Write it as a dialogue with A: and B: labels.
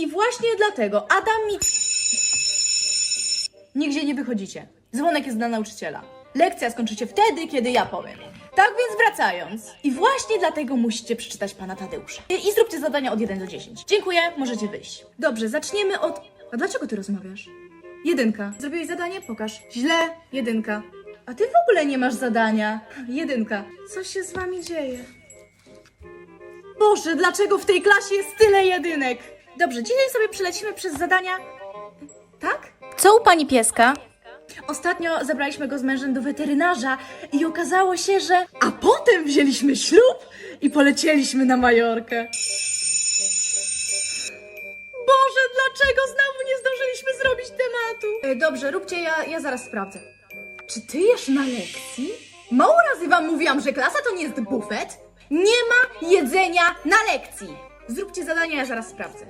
A: I właśnie dlatego Adam mi... Nigdzie nie wychodzicie. Dzwonek jest dla nauczyciela. Lekcja skończy się wtedy, kiedy ja powiem. Tak więc wracając. I właśnie dlatego musicie przeczytać pana Tadeusza. I, i zróbcie zadania od 1 do 10. Dziękuję, możecie wyjść. Dobrze, zaczniemy od... A dlaczego ty rozmawiasz? Jedynka. Zrobiłeś zadanie? Pokaż. Źle. Jedynka. A ty w ogóle nie masz zadania. Jedynka. Co się z wami dzieje? Boże, dlaczego w tej klasie jest tyle jedynek? Dobrze, dzisiaj sobie przelecimy przez zadania. Tak?
B: Co u pani pieska?
A: Ostatnio zabraliśmy go z mężem do weterynarza i okazało się, że. A potem wzięliśmy ślub i polecieliśmy na Majorkę. Boże, dlaczego znowu nie zdążyliśmy zrobić tematu? E, dobrze, róbcie, ja, ja zaraz sprawdzę. Czy ty jesz na lekcji? Mało razy wam mówiłam, że klasa to nie jest bufet. Nie ma jedzenia na lekcji. Zróbcie zadania, ja zaraz sprawdzę.